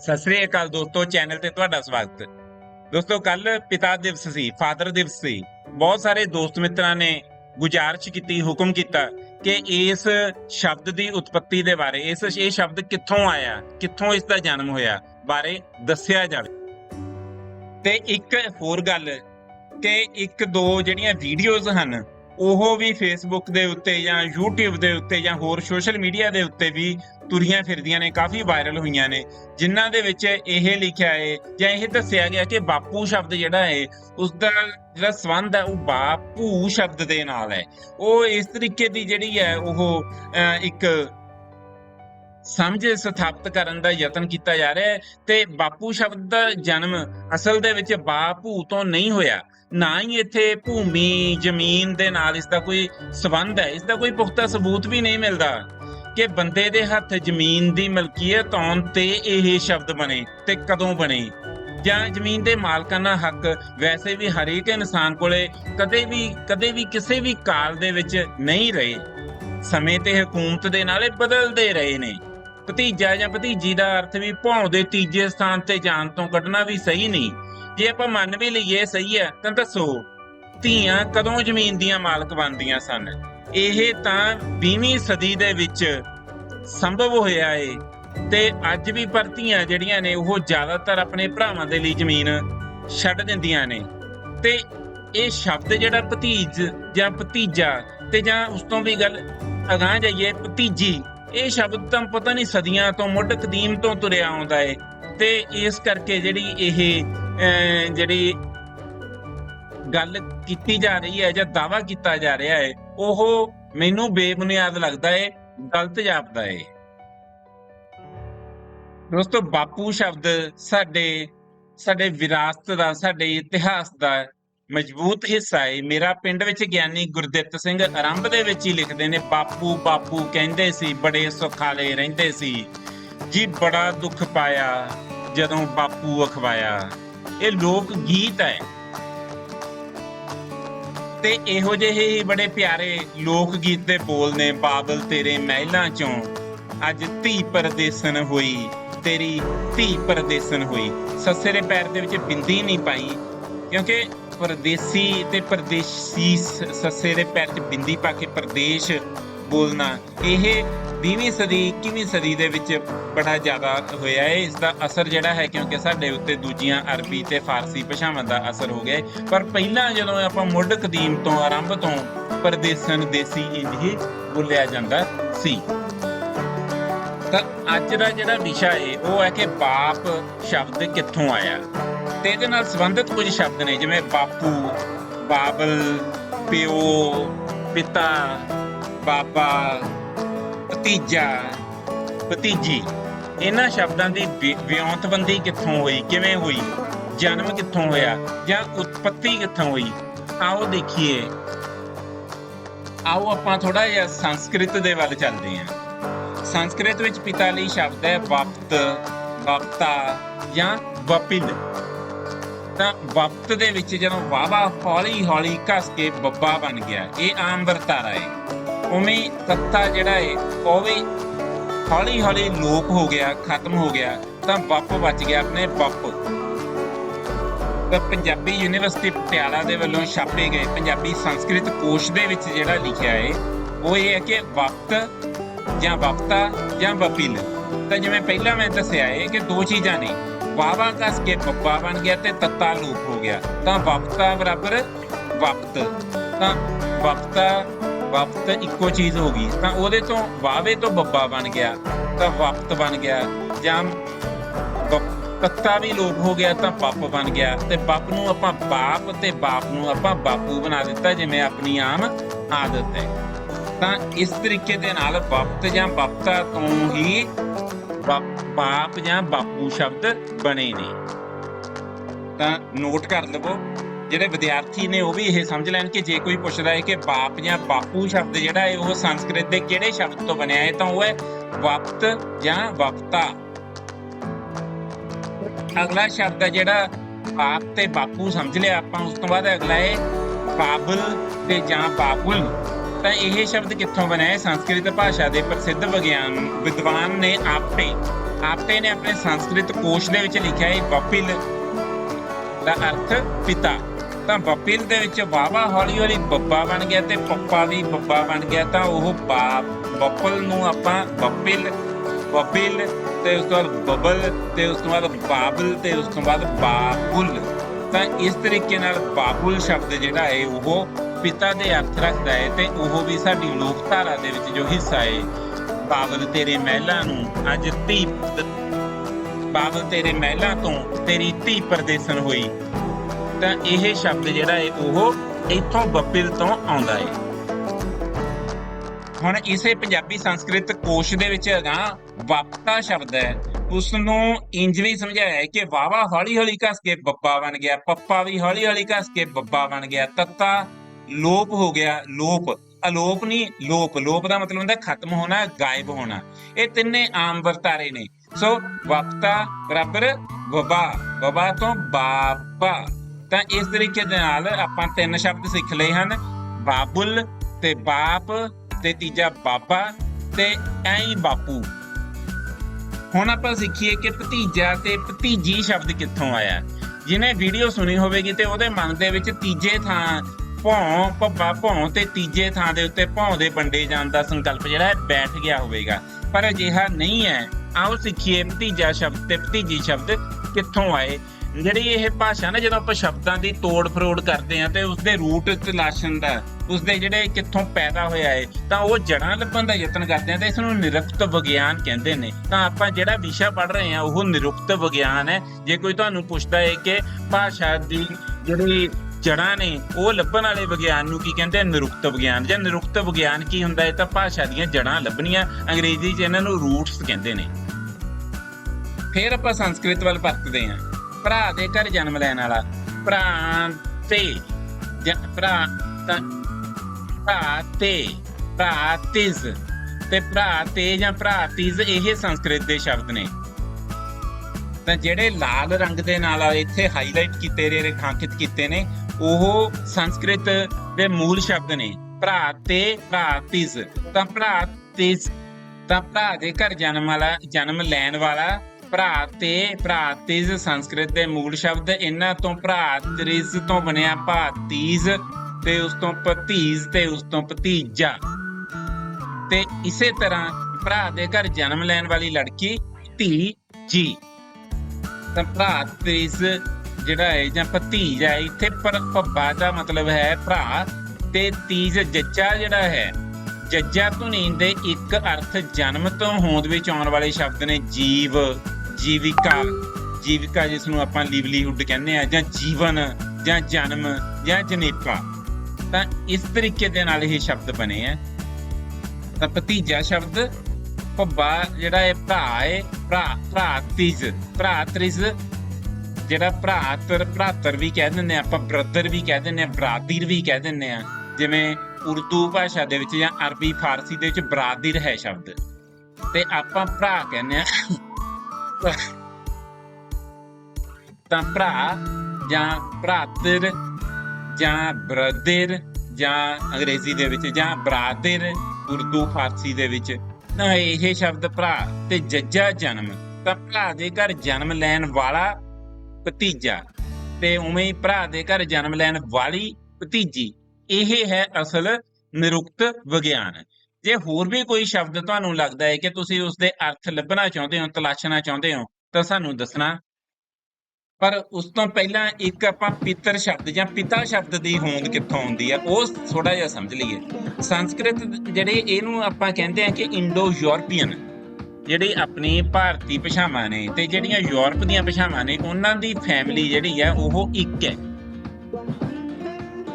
ਸਤਿ ਸ੍ਰੀ ਅਕਾਲ ਦੋਸਤੋ ਚੈਨਲ ਤੇ ਤੁਹਾਡਾ ਸਵਾਗਤ। ਦੋਸਤੋ ਕੱਲ ਪਿਤਾ ਦਿਵਸ ਸੀ, ਫਾਦਰ ਦਿਵਸ ਸੀ। ਬਹੁਤ ਸਾਰੇ ਦੋਸਤ ਮਿੱਤਰਾਂ ਨੇ ਗੁਜ਼ਾਰਿਸ਼ ਕੀਤੀ, ਹੁਕਮ ਕੀਤਾ ਕਿ ਇਸ ਸ਼ਬਦ ਦੀ ਉਤਪਤੀ ਦੇ ਬਾਰੇ, ਇਸ ਇਹ ਸ਼ਬਦ ਕਿੱਥੋਂ ਆਇਆ, ਕਿੱਥੋਂ ਇਸ ਦਾ ਜਨਮ ਹੋਇਆ ਬਾਰੇ ਦੱਸਿਆ ਜਾਵੇ। ਤੇ ਇੱਕ ਹੋਰ ਗੱਲ ਕਿ ਇੱਕ ਦੋ ਜਿਹੜੀਆਂ ਵੀਡੀਓਜ਼ ਹਨ ਉਹ ਵੀ ਫੇਸਬੁੱਕ ਦੇ ਉੱਤੇ ਜਾਂ YouTube ਦੇ ਉੱਤੇ ਜਾਂ ਹੋਰ ਸੋਸ਼ਲ ਮੀਡੀਆ ਦੇ ਉੱਤੇ ਵੀ ਤੁਰੀਆਂ ਫਿਰਦੀਆਂ ਨੇ, ਕਾਫੀ ਵਾਇਰਲ ਹੋਈਆਂ ਨੇ। ਜਿਨ੍ਹਾਂ ਦੇ ਵਿੱਚ ਇਹ ਲਿਖਿਆ ਹੈ ਜਾਂ ਇਹ ਦੱਸਿਆ ਗਿਆ ਕਿ ਬਾਪੂ ਸ਼ਬਦ ਜਿਹੜਾ ਹੈ ਉਸ ਦਾ ਜਿਹੜਾ ਸੰਬੰਧ ਹੈ ਉਹ ਬਾਪੂ ਸ਼ਬਦ ਦੇ ਨਾਲ ਹੈ। ਉਹ ਇਸ ਤਰੀਕੇ ਦੀ ਜਿਹੜੀ ਹੈ, ਉਹ ਇੱਕ ਸਮਝ ਸਥਾਪਿਤ ਕਰਨ ਦਾ ਯਤਨ ਕੀਤਾ ਜਾ ਰਿਹਾ ਹੈ ਤੇ ਬਾਪੂ ਸ਼ਬਦ ਦਾ ਜਨਮ ਅਸਲ ਦੇ ਵਿੱਚ ਬਾਪੂ ਤੋਂ ਨਹੀਂ ਹੋਇਆ। ਨਾ ਹੀ ਇੱਥੇ ਭੂਮੀ, ਜ਼ਮੀਨ ਦੇ ਨਾਲ ਇਸ ਦਾ ਕੋਈ ਸਬੰਧ ਹੈ ਇਸ ਦਾ ਕੋਈ ਪੁਖਤਾ ਸਬੂਤ ਵੀ ਨਹੀਂ ਮਿਲਦਾ ਕਿ ਬੰਦੇ ਦੇ ਹੱਥ ਜ਼ਮੀਨ ਦੀ ਮਲਕੀਅਤ ਆਉਣ ਤੇ ਇਹ ਸ਼ਬਦ ਬਣੇ ਤੇ ਕਦੋਂ ਬਣੇ। ਜਾਂ ਜ਼ਮੀਨ ਦੇ ਮਾਲਕਾਨਾ ਹੱਕ ਵੈਸੇ ਵੀ ਹਰੇਕ ਇਨਸਾਨ ਕੋਲੇ ਕਦੇ ਵੀ ਕਦੇ ਵੀ ਕਿਸੇ ਵੀ ਕਾਲ ਦੇ ਵਿੱਚ ਨਹੀਂ ਰਹੇ। ਸਮੇਂ ਤੇ ਹਕੂਮਤ ਦੇ ਨਾਲ ਬਦਲਦੇ ਰਹੇ ਨੇ। ਭਤੀਜਾ ਜਾਂ ਭਤੀਜੀ ਦਾ ਅਰਥ ਵੀ ਭੌਂ ਦੇ ਤੀਜੇ ਸਥਾਨ ਤੇ ਜਾਣ ਤੋਂ ਕੱਢਣਾ ਵੀ ਸਹੀ ਨਹੀਂ। ਜੇ ਆਪਾਂ ਮੰਨ ਵੀ ਲਈਏ ਸਹੀ ਹੈ, ਤਾਂ ਦੱਸੋ, ਧੀਆਂ ਕਦੋਂ ਜ਼ਮੀਨ ਦੀਆਂ ਮਾਲਕ ਬਣਦੀਆਂ ਸਨ? ਇਹ ਤਾਂ 20ਵੀਂ ਸਦੀ ਦੇ ਵਿੱਚ ਸੰਭਵ ਹੋਇਆ ਏ, ਤੇ ਅੱਜ ਵੀ ਪਰ ਧੀਆਂ ਜਿਹੜੀਆਂ ਨੇ, ਉਹ ਜ਼ਿਆਦਾਤਰ ਆਪਣੇ ਭਰਾਵਾਂ ਦੇ ਲਈ ਜ਼ਮੀਨ ਛੱਡ ਦਿੰਦੀਆਂ ਨੇ। ਤੇ ਇਹ ਸ਼ਬਦ ਜਿਹੜਾ ਭਤੀਜ ਜਾਂ ਭਤੀਜਾ ਤੇ ਜਾਂ ਉਸ ਤੋਂ ਵੀ ਗੱਲ ਅਗਾਂਹ ਜਾਈਏ, ਭਤੀਜੀ, ਇਹ ਸ਼ਬਦ ਤਾਂ ਪਤਾ ਨਹੀਂ ਸਦੀਆਂ ਤੋਂ ਮੁੱਢ ਕਦੀਮ ਤੋਂ ਤੁਰਿਆ ਆਉਂਦਾ ਏ। ਤੇ ਇਸ ਕਰਕੇ ਜਿਹੜੀ ਇਹ ਜਿਹੜੀ ਗੱਲ ਕੀਤੀ ਜਾ ਰਹੀ ਹੈ ਜਾਂ ਦਾਵਾ ਕੀਤਾ ਜਾ ਰਿਹਾ ਹੈ, ਉਹ ਮੈਨੂੰ ਬੇਬੁਨਿਆਦ ਲੱਗਦਾ ਹੈ ਗਲਤ ਜਾਪਦਾ ਹੈ ਦੋਸਤੋ, ਬਾਪੂ ਸ਼ਬਦ ਸਾਡੇ ਸਾਡੇ ਵਿਰਾਸਤ ਦਾ, ਸਾਡੇ ਇਤਿਹਾਸ ਦਾ ਮਜ਼ਬੂਤ ਹਿੱਸਾ ਹੈ ਮੇਰਾ ਪਿੰਡ ਵਿੱਚ ਗਿਆਨੀ ਗੁਰਦਿੱਤ ਸਿੰਘ ਆਰੰਭ ਦੇ ਵਿੱਚ ਹੀ ਲਿਖਦੇ ਨੇ, ਬਾਪੂ ਬਾਪੂ ਕਹਿੰਦੇ ਸੀ, ਬੜੇ ਸੁਖਾਲੇ ਰਹਿੰਦੇ ਸੀ। ਜੀ ਬੜਾ ਦੁੱਖ ਪਾਇਆ, ਜਦੋਂ ਬਾਪੂ ਅਖਵਾਇਆ। ਇਹ ਲੋਕ ਗੀਤ ਹੈ। ਤੇ ਇਹੋ ਜਿਹੇ ਹੀ ਬੜੇ ਪਿਆਰੇ ਲੋਕ ਗੀਤ ਦੇ ਬੋਲ ਨੇ, ਬਾਬਲ ਤੇਰੇ ਮਹਿਲਾਂ ਚੋਂ। ਅੱਜ ਧੀ ਪਰਦੇਸਨ ਹੋਈ, ਤੇਰੀ ਧੀ ਪਰਦੇਸਨ ਹੋਈ। ਸੱਸੇ ਦੇ ਪੈਰ ਦੇ ਵਿੱਚ ਬਿੰਦੀ ਨਹੀਂ ਪਾਈ, ਕਿਉਂਕਿ ਪਰਦੇਸੀ ਤੇ ਪਰਦੇਸੀ ਸੱਸੇ ਦੇ ਪੈਰ 'ਚ ਬਿੰਦੀ ਪਾ ਕੇ ਪਰਦੇਸ਼ ਬੋਲਣਾ। ਇਹ 20ਵੀਂ ਸਦੀ 21ਵੀਂ ਸਦੀ ਦੇ ਵਿੱਚ ਬੜਾ ਜ਼ਿਆਦਾ ਹੋਇਆ ਹੈ। ਇਸ ਦਾ ਅਸਰ ਜਿਹੜਾ ਹੈ, ਕਿਉਂਕਿ ਸਾਡੇ ਉੱਤੇ ਦੂਜੀਆਂ ਅਰਬੀ ਤੇ ਫਾਰਸੀ ਭਾਸ਼ਾਵਾਂ ਦਾ ਅਸਰ ਹੋ ਗਿਆ ਪਰ ਪਹਿਲਾਂ ਜਦੋਂ ਆਪਾਂ ਮੁੱਢ ਕਦੀਮ ਤੋਂ, ਆਰੰਭ ਤੋਂ ਪਰਦੇਸਨ ਦੇਸੀ ਇੰਜ ਹੀ ਬੋਲਿਆ ਜਾਂਦਾ ਸੀ। ਤਾਂ ਅੱਜ ਦਾ ਜਿਹੜਾ ਵਿਸ਼ਾ ਹੈ, ਉਹ ਹੈ ਕਿ ਬਾਪ ਸ਼ਬਦ ਕਿੱਥੋਂ ਆਇਆ? ਤੇ ਇਹਦੇ ਨਾਲ ਸੰਬੰਧਿਤ ਕੁਝ ਸ਼ਬਦ ਨੇ, ਜਿਵੇਂ ਬਾਪੂ, ਬਾਬਲ, ਪਿਓ, ਪਿਤਾ ਬਾਬਾ ਭਤੀਜਾ, ਭਤੀਜੀ, ਇਹਨਾਂ ਸ਼ਬਦਾਂ ਦੀ ਵਿਉਂਤਬੰਦੀ ਕਿੱਥੋਂ ਹੋਈ, ਕਿਵੇਂ ਹੋਈ? ਜਨਮ ਕਿੱਥੋਂ ਹੋਇਆ? ਜਾਂ ਉਤਪਤੀ ਕਿੱਥੋਂ ਹੋਈ? ਆਓ ਦੇਖੀਏ। ਆਓ ਆਪਾਂ ਥੋੜਾ ਜਿਹਾ ਸੰਸਕ੍ਰਿਤ ਦੇ ਵੱਲ ਚੱਲਦੇ ਹਾਂ। ਸੰਸਕ੍ਰਿਤ ਵਿੱਚ ਪਿਤਾ ਲਈ ਸ਼ਬਦ ਹੈ ਵਪਤ, ਵਪਤਾ ਜਾਂ ਵਪਿਲ ਤਾਂ ਵਪਤ ਦੇ ਵਿੱਚ ਜਦੋਂ ਵਾਵਾ ਹੌਲੀ ਹੌਲੀ ਘਸ ਕੇ ਬੱਬਾ ਬਣ ਗਿਆ, ਇਹ ਆਮ ਵਰਤਾਰਾ ਹੈ। ਉਵੇਂ ਤੱਤਾ ਜਿਹੜਾ ਹੈ ਉਹ ਵੀ ਹੌਲੀ ਹੌਲੀ ਲੋਪ ਹੋ ਗਿਆ, ਖਤਮ ਹੋ ਗਿਆ, ਤਾਂ ਬੱਪ ਬਚ ਗਿਆ ਆਪਣੇ ਬੱਪ। ਤਾਂ ਪੰਜਾਬੀ ਯੂਨੀਵਰਸਿਟੀ ਪਟਿਆਲਾ ਦੇ ਵੱਲੋਂ ਛਾਪੇ ਗਏ ਪੰਜਾਬੀ ਸੰਸਕ੍ਰਿਤ ਕੋਸ਼ ਦੇ ਵਿੱਚ ਜਿਹੜਾ ਲਿਖਿਆ ਹੈ ਉਹ ਇਹ ਹੈ ਕਿ ਵਕਤ ਜਾਂ ਵਕਤਾ ਜਾਂ ਵਪਿਲ ਤਾਂ ਜਿਵੇਂ ਪਹਿਲਾਂ ਮੈਂ ਦੱਸਿਆ ਹੈ ਕਿ ਦੋ ਚੀਜ਼ਾਂ ਨੇ ਵਾਵਾ ਕਸ ਕੇ ਬੱਬਾ ਬਣ ਗਿਆ ਤੇ ਤੱਤਾ ਲੋਪ ਹੋ ਗਿਆ। ਤਾਂ ਵਕਤਾ ਬਰਾਬਰ ਵਕਤ, ਤਾਂ ਵਕਤਾ ਵਕਤ ਇੱਕੋ ਚੀਜ਼ ਹੋ ਗਈ। ਤਾਂ ਉਹਦੇ ਤੋਂ ਵਾਵੇ ਤੋਂ ਬੱਬਾ ਬਣ ਗਿਆ, ਤਾਂ ਵਕਤ ਬਣ ਗਿਆ। ਜਾਂ ਬ- ਵੀ ਲੋਪ ਹੋ ਗਿਆ ਤਾਂ ਪੱਪ ਬਣ ਗਿਆ। ਤੇ ਪੱਪ ਨੂੰ ਆਪਾਂ ਬਾਪ ਤੇ ਬਾਪ ਨੂੰ ਆਪਾਂ ਬਾਪੂ ਬਣਾ ਦਿੱਤਾ, ਜਿਵੇਂ ਆਪਣੀ ਆਮ ਆਦਤ ਹੈ। ਤਾਂ ਇਸ ਤਰੀਕੇ ਦੇ ਨਾਲ ਵਕਤ ਜਾਂ ਵਕਤਾ ਤੋਂ ਹੀ ਬਾਪ- ਬਾਪ ਜਾਂ ਬਾਪੂ ਸ਼ਬਦ ਬਣੇ ਨੇ। ਤਾਂ ਨੋਟ ਕਰ ਲਵੋ ਜਿਹੜੇ ਵਿਦਿਆਰਥੀ ਨੇ ਉਹ ਵੀ ਇਹ ਸਮਝ ਲੈਣ ਕਿ ਜੇ ਕੋਈ ਪੁੱਛਦਾ ਹੈ ਕਿ ਬਾਪ ਜਾਂ ਬਾਪੂ ਸ਼ਬਦ ਜਿਹੜਾ ਹੈ ਉਹ ਸੰਸਕ੍ਰਿਤ ਦੇ ਕਿਹੜੇ ਸ਼ਬਦ ਤੋਂ ਬਣਿਆ ਹੈ, ਤਾਂ ਉਹ ਹੈ ਵਕਤ ਜਾਂ ਵਕਤਾ ਅਗਲਾ ਸ਼ਬਦ ਹੈ ਜਿਹੜਾ ਬਾਪ ਤੇ ਬਾਪੂ ਸਮਝ ਲਿਆ ਆਪਾਂ, ਉਸ ਤੋਂ ਬਾਅਦ ਅਗਲਾ ਹੈ ਬਾਬਲ ਤੇ ਜਾਂ ਬਾਬੁਲ। ਤਾਂ ਇਹ ਸ਼ਬਦ ਕਿੱਥੋਂ ਬਣਿਆ ਹੈ? ਸੰਸਕ੍ਰਿਤ ਭਾਸ਼ਾ ਦੇ ਪ੍ਰਸਿੱਧ ਵਿਗਿਆਨ ਵਿਦਵਾਨ ਨੇ ਆਪੇ ਆਪੇ ਨੇ ਆਪਣੇ ਸੰਸਕ੍ਰਿਤ ਕੋਸ਼ ਦੇ ਵਿੱਚ ਲਿਖਿਆ ਹੈ ਵਪਿਲ। ਦਾ ਅਰਥ ਪਿਤਾ। ਤਾਂ ਵਪਿਲ ਦੇ ਵਿੱਚ ਬਾਬਾ ਹੌਲੀ ਹੌਲੀ ਬੱਬਾ ਬਣ ਗਿਆ ਤੇ ਪੱਪਾ ਵੀ ਬੱਬਾ ਬਣ ਗਿਆ ਤਾਂ ਉਹ ਬਾਪ ਵਪਲ ਨੂੰ ਆਪਾਂ ਬੱਪਿਲ ਵਪਿਲ ਤੇ ਉਸ ਤੋਂ ਬਾਅਦ ਬਬਲ ਤੇ ਉਸ ਤੋਂ ਬਾਅਦ ਬਾਬਲ ਤੇ ਉਸ ਤੋਂ ਬਾਅਦ ਬਾਬੁਲ। ਤਾਂ ਇਸ ਤਰੀਕੇ ਨਾਲ ਬਾਬੁਲ ਸ਼ਬਦ ਜਿਹੜਾ ਹੈ, ਉਹ ਪਿਤਾ ਦੇ ਅਰਥ ਰੱਖਦਾ ਹੈ ਤੇ ਉਹ ਵੀ ਸਾਡੀ ਲੋਕਧਾਰਾ ਦੇ ਵਿੱਚ ਜੋ ਹਿੱਸਾ ਹੈ, ਬਾਬਲ ਤੇਰੇ ਮਹਿਲਾਂ ਨੂੰ ਅੱਜ ਧੀ, ਬਾਬਲ ਤੇਰੇ ਮਹਿਲਾਂ ਤੋਂ ਤੇਰੀ ਧੀ ਪਰਦੇਸਨ ਹੋਈ। ਤਾਂ ਇਹ ਸ਼ਬਦ ਜਿਹੜਾ ਹੈ ਉਹ ਇੱਥੋਂ ਬੱਪਿਲ ਤੋਂ ਆਉਂਦਾ ਹੈ ਹੁਣ ਇਸੇ ਪੰਜਾਬੀ ਸੰਸਕ੍ਰਿਤ ਕੋਸ਼ ਦੇ ਵਿੱਚ ਹੈਗਾ ਵਪਤਾ ਸ਼ਬਦ ਹੈ। ਉਸ ਨੂੰ ਇੰਜ ਵੀ ਸਮਝਾਇਆ ਕਿ ਵਾਵਾ ਹੌਲੀ ਹੌਲੀ ਘਸ ਕੇ ਬੱਬਾ ਬਣ ਗਿਆ, ਪੱਪਾ ਵੀ ਹੌਲੀ ਹੌਲੀ ਘਸ ਕੇ ਬੱਬਾ ਬਣ ਗਿਆ। ਤੱਤਾ ਲੋਪ ਹੋ ਗਿਆ, ਲੋਪ। ਅਲੋਪ ਨਹੀਂ, ਲੋਪ। ਲੋਪ ਦਾ ਮਤਲਬ ਹੁੰਦਾ ਖਤਮ ਹੋਣਾ, ਗਾਇਬ ਹੋਣਾ। ਇਹ ਤਿੰਨੇ ਆਮ ਵਰਤਾਰੇ ਨੇ। ਸੋ ਵਪਤਾ ਬਰਾਬਰ ਵਬਾ ਵਬਾ ਤੋਂ ਬਾਪਾ। ਤਾਂ ਇਸ ਤਰੀਕੇ ਦੇ ਨਾਲ ਆਪਾਂ ਤਿੰਨ ਸ਼ਬਦ ਸਿੱਖ ਲਏ ਹਨ। ਬਾਬੁਲ ਤੇ ਬਾਪ ਤੇ ਤੀਜਾ ਬਾਬਾ ਤੇ ਐਂ ਬਾਪੂ। ਹੁਣ ਆਪਾਂ ਸਿੱਖੀਏ ਕਿ ਭਤੀਜਾ ਤੇ ਭਤੀਜੀ ਸ਼ਬਦ ਕਿੱਥੋਂ ਆਇਆ। ਜਿਹਨੇ ਵੀਡੀਓ ਸੁਣੀ ਹੋਵੇਗੀ ਤੇ ਉਹਦੇ ਮਨ ਦੇ ਵਿੱਚ ਤੀਜੇ ਥਾਂ ਭੌਂ ਪੱਪਾ ਭੌਂ ਤੇ ਤੀਜੇ ਥਾਂ ਦੇ ਉੱਤੇ ਭੌਂ ਦੇ ਵੰਡੇ ਜਾਣ ਦਾ ਸੰਕਲਪ ਜਿਹੜਾ ਹੈ ਬੈਠ ਗਿਆ ਹੋਵੇਗਾ। ਪਰ ਅਜਿਹਾ ਨਹੀਂ ਹੈ। ਆਓ ਸਿੱਖੀਏ ਭਤੀਜਾ ਸ਼ਬਦ ਤੇ ਭਤੀਜੀ ਸ਼ਬਦ ਕਿੱਥੋਂ ਆਏ। ਜਿਹੜੀ ਇਹ ਭਾਸ਼ਾ ਨਾ, ਜਦੋਂ ਆਪਾਂ ਸ਼ਬਦਾਂ ਦੀ ਤੋੜ ਫਰੋੜ ਕਰਦੇ ਆ ਤੇ ਉਸਦੇ ਰੂਟ ਤਲਾਸ਼ਣ ਦਾ ਉਸਦੇ ਜਿਹੜੇ ਕਿੱਥੋਂ ਪੈਦਾ ਹੋਇਆ ਹੈ ਤਾਂ ਉਹ ਜੜਾਂ ਲੱਭਣ ਦਾ ਯਤਨ ਕਰਦੇ ਆ ਤੇ ਇਸ ਨੂੰ ਨਿਰੁਕਤ ਵਿਗਿਆਨ ਕਹਿੰਦੇ ਨੇ। ਤਾਂ ਆਪਾਂ ਜਿਹੜਾ ਵਿਸ਼ਾ ਪੜ੍ਹ ਰਹੇ ਆ ਉਹ ਨਿਰੁਕਤ ਵਿਗਿਆਨ ਹੈ। ਜੇ ਕੋਈ ਤੁਹਾਨੂੰ ਪੁੱਛਦਾ ਹੈ ਕਿ ਭਾਸ਼ਾ ਦੀ ਜਿਹੜੀ ਜੜਾਂ ਨੇ, ਉਹ ਲੱਭਣ ਵਾਲੇ ਵਿਗਿਆਨ ਨੂੰ ਕੀ ਕਹਿੰਦੇ ਆ? ਨਿਰੁਕਤ ਵਿਗਿਆਨ। ਜਾਂ ਨਿਰੁਕਤ ਵਿਗਿਆਨ ਕੀ ਹੁੰਦਾ ਹੈ ਤਾਂ ਭਾਸ਼ਾ ਦੀਆਂ ਜੜਾਂ ਲੱਭਣੀਆਂ, ਅੰਗਰੇਜ਼ੀ 'ਚ ਇਹਨਾਂ ਨੂੰ ਰੂਟਸ ਕਹਿੰਦੇ ਨੇ। ਫਿਰ ਆਪਾਂ ਸੰਸਕ੍ਰਿਤ ਵੱਲ ਪਰਤਦੇ ਹਾਂ। ਭਰਾ ਦੇ ਘਰ ਜਨਮ ਲੈਣ ਵਾਲਾ। ਭਰਾ ਤੇ ਭਰਾ ਭਰਾ ਤੇ, ਭਰਾ ਤਿਸ ਤੇ ਭਰਾ ਤੇ ਜਾਂ ਭਰਾ ਤਿਸ ਇਹ ਸੰਸਕ੍ਰਿਤ ਦੇ ਸ਼ਬਦ ਨੇ। ਤਾਂ ਜਿਹੜੇ ਲਾਲ ਰੰਗ ਦੇ ਨਾਲ ਇੱਥੇ ਹਾਈਲਾਈਟ ਕੀਤੇ ਨੇ, ਰੇਖਾਂਕਿਤ ਕੀਤੇ ਨੇ, ਉਹ ਸੰਸਕ੍ਰਿਤ ਦੇ ਮੂਲ ਸ਼ਬਦ ਨੇ। ਭਰਾ ਤੇ ਭਰਾ ਤਿਸ ਤਾਂ ਭਰਾ ਤਿਸ ਤਾਂ ਭਰਾ ਦੇ ਘਰ ਜਨਮ ਵਾਲਾ, ਜਨਮ ਲੈਣ ਵਾਲਾ ਭਰਾ ਤੇ ਭਰਾ ਤਿਸ ਸੰਸਕ੍ਰਿਤ ਦੇ ਮੂਲ ਸ਼ਬਦ ਇਹਨਾਂ ਤੋਂ ਭਰਾ ਤੋਂ ਬਣਿਆ ਭਾਤੀਜ ਤੇ ਉਸ ਤੋਂ ਭਤੀਜ ਤੇ ਉਸ ਤੋਂ ਭਤੀਜਾ। ਤੇ ਇਸੇ ਤਰ੍ਹਾਂ ਭਰਾ ਦੇ ਘਰ ਜਨਮ ਲੈਣ ਵਾਲੀ ਲੜਕੀ ਧੀ ਜੀ। ਤਾਂ ਭਰਾ ਜਿਹੜਾ ਹੈ ਜਾਂ ਭਤੀਜਾ ਹੈ, ਇੱਥੇ ਪਰ ਭੱਬਾ ਦਾ ਮਤਲਬ ਹੈ ਭਰਾ ਤੇ ਤੀਜ ਜੱਜਾ ਜਿਹੜਾ ਹੈ, ਜੱਜਾ ਧੁਨੀ ਦੇ ਇੱਕ ਅਰਥ ਜਨਮ ਤੋਂ ਹੋਂਦ ਵਿੱਚ ਆਉਣ ਵਾਲੇ ਸ਼ਬਦ ਨੇ ਜੀਵ। ਜੀਵਿਕਾ ਜੀਵਿਕਾ ਜਿਸ ਨੂੰ ਆਪਾਂ ਲਿਵਲੀਹੁੱਡ ਕਹਿੰਦੇ ਆ, ਜਾਂ ਜੀਵਨ, ਜਾਂ ਜਨਮ, ਜਾਂ ਜਨੇਪਾ, ਤਾਂ ਇਸ ਤਰੀਕੇ ਦੇ ਨਾਲ ਇਹ ਸ਼ਬਦ ਬਣੇ ਆ। ਤਾਂ ਭਤੀਜਾ ਸ਼ਬਦ, ਭੱਬਾ ਜਿਹੜਾ ਹੈ ਭਰਾ ਹੈ ਭਰਾ ਭਰਾ ਤੀਜ ਭਰਾ ਤ੍ਰਿਜ ਜਿਹੜਾ ਭਰਾਤਰ ਭਰਾਤਰ ਵੀ ਕਹਿ ਦਿੰਦੇ ਆ, ਆਪਾਂ ਬ੍ਰਦਰ ਵੀ ਕਹਿ ਦਿੰਦੇ ਆ, ਬਰਾਦੀਰ ਵੀ ਕਹਿ ਦਿੰਦੇ ਆ। ਜਿਵੇਂ ਉਰਦੂ ਭਾਸ਼ਾ ਦੇ ਵਿੱਚ ਜਾਂ ਅਰਬੀ, ਫਾਰਸੀ ਦੇ ਵਿੱਚ ਬਰਾਦੀਰ ਹੈ ਸ਼ਬਦ। ਤੇ ਆਪਾਂ ਭਰਾ ਕਹਿੰਦੇ ਆ ਤਾਂ ਭਰਾ ਜਾਂ ਭਰਾਤਰ ਜਾਂ ਬ੍ਰਦਰ ਜਾਂ ਅੰਗਰੇਜ਼ੀ ਦੇ ਵਿੱਚ ਜਾਂ ਬਰਾਦਰ, ਉਰਦੂ, ਫਾਰਸੀ ਦੇ ਵਿੱਚ ਤਾਂ ਇਹ ਸ਼ਬਦ ਭਰਾ ਤੇ ਜੱਜਾ ਜਨਮ। ਤਾਂ ਭਰਾ ਦੇ ਘਰ ਜਨਮ ਲੈਣ ਵਾਲਾ ਭਤੀਜਾ ਤੇ ਉਵੇਂ ਹੀ ਭਰਾ ਦੇ ਘਰ ਜਨਮ ਲੈਣ ਵਾਲੀ ਭਤੀਜੀ। ਇਹ ਹੈ ਅਸਲ ਨਿਰੁਕਤ ਵਿਗਿਆਨ। ਜੇ ਹੋਰ ਵੀ ਕੋਈ ਸ਼ਬਦ ਤੁਹਾਨੂੰ ਲੱਗਦਾ ਹੈ ਕਿ ਤੁਸੀਂ ਉਸ ਦੇ ਅਰਥ ਲੱਭਣਾ ਚਾਹੁੰਦੇ ਹੋ, ਤਲਾਸ਼ਣਾ ਚਾਹੁੰਦੇ ਹੋ, ਤਾਂ ਸਾਨੂੰ ਦੱਸਣਾ। ਪਰ ਉਸ ਤੋਂ ਪਹਿਲਾਂ ਇੱਕ ਆਪਾਂ ਪਿਤਰ ਸ਼ਬਦ ਜਾਂ ਪਿਤਾ ਸ਼ਬਦ ਦੀ ਹੋਂਦ ਕਿੱਥੋਂ ਆਉਂਦੀ ਆ ਉਹ ਥੋੜਾ ਜਿਹਾ ਸਮਝ ਲਈਏ। ਸੰਸਕ੍ਰਿਤ ਜਿਹੜੇ ਇਹਨੂੰ ਆਪਾਂ ਕਹਿੰਦੇ ਆ ਕਿ ਇੰਡੋ ਯੂਰਪੀਅਨ ਜਿਹੜੀ ਆਪਣੀ ਭਾਰਤੀ ਭਾਸ਼ਾਵਾਂ ਨੇ ਤੇ ਜਿਹੜੀਆਂ ਯੂਰਪ ਦੀਆਂ ਭਾਸ਼ਾਵਾਂ ਨੇ, ਉਹਨਾਂ ਦੀ ਫੈਮਿਲੀ ਜਿਹੜੀ ਆ ਉਹ ਇੱਕ ਹੈ।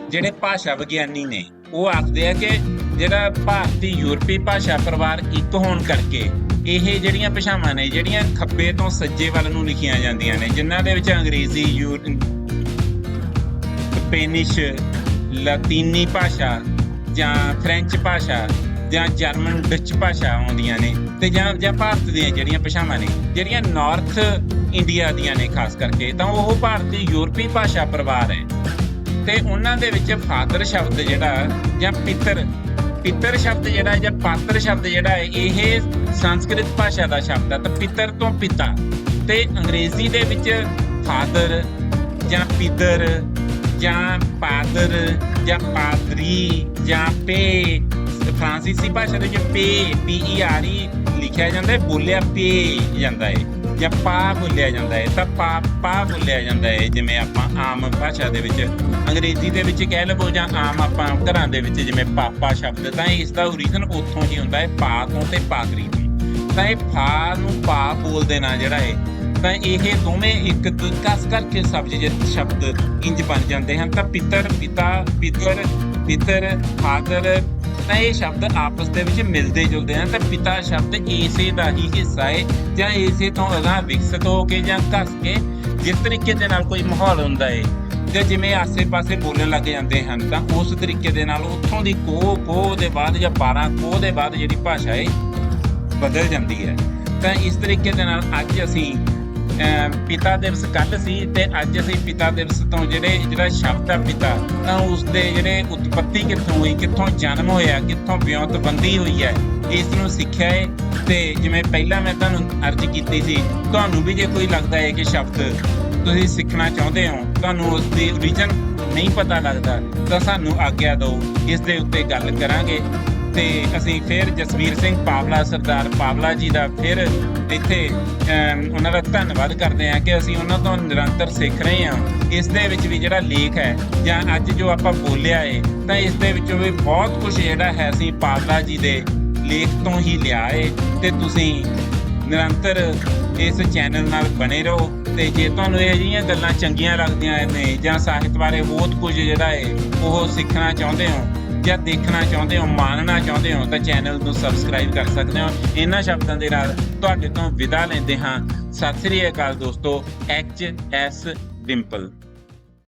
ਜਿਹੜੇ ਭਾਸ਼ਾ ਵਿਗਿਆਨੀ ਨੇ, ਉਹ ਆਖਦੇ ਆ ਕਿ ਜਿਹੜਾ ਭਾਰਤੀ ਯੂਰਪੀ ਭਾਸ਼ਾ ਪਰਿਵਾਰ ਇੱਕ ਹੋਣ ਕਰਕੇ ਇਹ ਜਿਹੜੀਆਂ ਭਾਸ਼ਾਵਾਂ ਨੇ, ਜਿਹੜੀਆਂ ਖੱਬੇ ਤੋਂ ਸੱਜੇ ਵੱਲ ਨੂੰ ਲਿਖੀਆਂ ਜਾਂਦੀਆਂ ਨੇ, ਜਿਨ੍ਹਾਂ ਦੇ ਵਿੱਚ ਅੰਗਰੇਜ਼ੀ, ਯੂ ਸਪੈਨਿਸ਼, ਲਾਤੀਨੀ ਭਾਸ਼ਾ ਜਾਂ ਫ੍ਰੈਂਚ ਭਾਸ਼ਾ ਜਾਂ ਜਰਮਨ, ਡੱਚ ਭਾਸ਼ਾ ਆਉਂਦੀਆਂ ਨੇ ਤੇ ਜਾਂ ਜਾਂ ਭਾਰਤ ਦੀਆਂ ਜਿਹੜੀਆਂ ਭਾਸ਼ਾਵਾਂ ਨੇ, ਜਿਹੜੀਆਂ ਨਾਰਥ ਇੰਡੀਆ ਦੀਆਂ ਨੇ ਖਾਸ ਕਰਕੇ, ਤਾਂ ਉਹ ਭਾਰਤੀ ਯੂਰਪੀ ਭਾਸ਼ਾ ਪਰਿਵਾਰ ਹੈ। ਤੇ ਉਹਨਾਂ ਦੇ ਵਿੱਚ ਫਾਦਰ ਸ਼ਬਦ ਜਿਹੜਾ ਜਾਂ ਪਿਤਰ ਪਿੱਤਰ ਸ਼ਬਦ ਜਿਹੜਾ ਹੈ ਜਾਂ ਪਾਤਰ ਸ਼ਬਦ ਜਿਹੜਾ ਹੈ, ਇਹ ਸੰਸਕ੍ਰਿਤ ਭਾਸ਼ਾ ਦਾ ਸ਼ਬਦ ਹੈ, ਤਾਂ ਪਿੱਤਰ ਤੋਂ ਪਿਤਾ ਤੇ ਅੰਗਰੇਜ਼ੀ ਦੇ ਵਿੱਚ ਫਾਦਰ ਜਾਂ ਪਿੱਤਰ ਜਾਂ ਪਾਦਰ ਜਾਂ ਪਾਦਰੀ ਜਾਂ ਪੇ, ਫਰਾਂਸੀਸੀ ਭਾਸ਼ਾ ਦੇ ਵਿੱਚ ਪੇ, ਪੀ ਈ ਆਰ ਈ ਲਿਖਿਆ ਜਾਂਦਾ ਹੈ, ਬੋਲਿਆ ਪੇ ਜਾਂਦਾ ਹੈ। ਜਾਂ ਪਾ ਬੋਲਿਆ ਜਾਂਦਾ ਹੈ ਤਾਂ ਪਾ ਪਾ ਬੋਲਿਆ ਜਾਂਦਾ ਹੈ ਜਿਵੇਂ ਆਪਾਂ ਆਮ ਭਾਸ਼ਾ ਦੇ ਵਿੱਚ, ਅੰਗਰੇਜ਼ੀ ਦੇ ਵਿੱਚ ਕਹਿ ਲਵੋ ਜਾਂ ਆਮ ਆਪਾਂ ਘਰਾਂ ਦੇ ਵਿੱਚ ਜਿਵੇਂ ਪਾਪਾ ਸ਼ਬਦ, ਤਾਂ ਇਸ ਦਾ ਓਰੀਜਨ ਉੱਥੋਂ ਹੀ ਹੁੰਦਾ ਹੈ ਪਾ ਤੋਂ ਤੇ ਪਾਦਰੀ ਤੋਂ। ਤਾਂ ਇਹ ਫਾ ਨੂੰ ਪਾ ਬੋਲਦੇ ਨਾ ਜਿਹੜਾ ਹੈ ਤਾਂ ਇਹ ਦੋਵੇਂ ਇੱਕ ਦੂ- ਕਸ ਕਰਕੇ ਸ਼ਬਦ ਜੇ, ਸ਼ਬਦ ਇੰਜ ਬਣ ਜਾਂਦੇ ਹਨ, ਤਾਂ ਪਿੱਤਰ, ਪਿਤਾ, ਪਿੱਤਰ ਪਿੱਤਰ ਫਾਦਰ ਤਾਂ ਇਹ ਸ਼ਬਦ ਆਪਸ ਦੇ ਵਿੱਚ ਮਿਲਦੇ ਜੁਲਦੇ ਹਨ, ਤਾਂ ਪਿਤਾ ਸ਼ਬਦ ਇਸੇ ਦਾ ਹੀ ਹਿੱਸਾ ਹੈ ਜਾਂ ਇਸੇ ਤੋਂ ਅਗਾਂਹ ਵਿਕਸਿਤ ਹੋ ਕੇ ਜਾਂ ਘਸ ਕੇ ਜਿਸ ਤਰੀਕੇ ਦੇ ਨਾਲ ਕੋਈ ਮਾਹੌਲ ਹੁੰਦਾ ਹੈ ਤੇ ਜਿਵੇਂ ਆਸੇ-ਪਾਸੇ ਬੋਲਣ ਲੱਗ ਜਾਂਦੇ ਹਨ, ਤਾਂ ਉਸ ਤਰੀਕੇ ਦੇ ਨਾਲ ਉੱਥੋਂ ਦੀ ਕੋ ਕੋ ਦੇ ਬਾਅਦ ਜਾਂ 12 ਕੋ ਦੇ ਬਾਅਦ ਜਿਹੜੀ ਭਾਸ਼ਾ ਹੈ ਬਦਲ ਜਾਂਦੀ ਹੈ। ਤਾਂ ਇਸ ਤਰੀਕੇ ਦੇ ਨਾਲ ਅੱਜ ਅਸੀਂ ਪਿਤਾ ਦਿਵਸ ਕੱਲ ਸੀ ਤੇ ਅੱਜ ਅਸੀਂ ਪਿਤਾ ਦਿਵਸ ਤੋਂ ਜਿਹੜੇ ਜਿਹੜਾ ਸ਼ਬਦ ਆ ਪਿਤਾ, ਤਾਂ ਉਸ ਦੇ ਜਿਹੜੇ ਉਤਪਤੀ ਕਿੱਥੋਂ ਹੋਈ, ਕਿੱਥੋਂ ਜਨਮ ਹੋਇਆ, ਕਿੱਥੋਂ ਵਿਉਂਤਬੰਦੀ ਹੋਈ ਹੈ, ਇਸ ਨੂੰ ਸਿੱਖਿਆ ਹੈ। ਤੇ ਜਿਵੇਂ ਪਹਿਲਾਂ ਮੈਂ ਤੁਹਾਨੂੰ ਅਰਜ਼ ਕੀਤੀ ਸੀ, ਤੁਹਾਨੂੰ ਵੀ ਜੇ ਕੋਈ ਲੱਗਦਾ ਹੈ ਕਿ ਸ਼ਬਦ ਤੁਸੀਂ ਸਿੱਖਣਾ ਚਾਹੁੰਦੇ ਹੋ, ਤੁਹਾਨੂੰ ਉਸ ਦੀ ਓਰੀਜਨ ਨਹੀਂ ਪਤਾ ਲੱਗਦਾ, ਤਾਂ ਸਾਨੂੰ ਆਗਿਆ ਦਿਓ, ਇਸ ਦੇ ਉੱਤੇ ਗੱਲ ਕਰਾਂਗੇ। ਤੇ ਅਸੀਂ ਫਿਰ ਜਸਵੀਰ ਸਿੰਘ ਪਾਵਲਾ, ਸਰਦਾਰ ਪਾਵਲਾ ਜੀ ਦਾ ਫਿਰ ਇੱਥੇ ਉਹਨਾਂ ਦਾ ਧੰਨਵਾਦ ਕਰਦੇ ਹਾਂ ਕਿ ਅਸੀਂ ਉਹਨਾਂ ਤੋਂ ਨਿਰੰਤਰ ਸਿੱਖ ਰਹੇ ਹਾਂ। ਇਸ ਦੇ ਵਿੱਚ ਵੀ ਜਿਹੜਾ ਲੇਖ ਹੈ, ਜਾਂ ਅੱਜ ਜੋ ਆਪਾਂ ਬੋਲਿਆ ਹੈ ਤਾਂ ਇਸ ਦੇ ਵਿੱਚੋਂ ਵੀ ਬਹੁਤ ਕੁਝ ਜਿਹੜਾ ਹੈ ਅਸੀਂ ਪਾਵਲਾ ਜੀ ਦੇ ਲੇਖ ਤੋਂ ਹੀ ਲਿਆ ਹੈ ਤੇ ਤੁਸੀਂ ਨਿਰੰਤਰ ਇਸ ਚੈਨਲ ਨਾਲ ਬਣੇ ਰਹੋ, ਤੇ ਜੇ ਤੁਹਾਨੂੰ ਇਹ ਜਿਹੀਆਂ ਗੱਲਾਂ ਚੰਗੀਆਂ ਲੱਗਦੀਆਂ ਨੇ ਜਾਂ ਸਾਹਿਤ ਬਾਰੇ ਬਹੁਤ ਕੁਝ ਜਿਹੜਾ ਹੈ ਉਹ ਸਿੱਖਣਾ ਚਾਹੁੰਦੇ ਹੋ ਜਾਂ ਦੇਖਣਾ ਚਾਹੁੰਦੇ ਹੋ ਮਾਣਨਾ ਚਾਹੁੰਦੇ ਹੋ, ਤਾਂ ਚੈਨਲ ਨੂੰ ਸਬਸਕ੍ਰਾਈਬ ਕਰ ਸਕਦੇ ਹੋ। ਇਹਨਾਂ ਸ਼ਬਦਾਂ ਦੇ ਨਾਲ ਤੁਹਾਡੇ ਤੋਂ ਵਿਦਾ ਲੈਂਦੇ ਹਾਂ। ਸਤਿ ਸ੍ਰੀ ਅਕਾਲ ਦੋਸਤੋ ਐਚ ਐਸ ਡਿੰਪਲ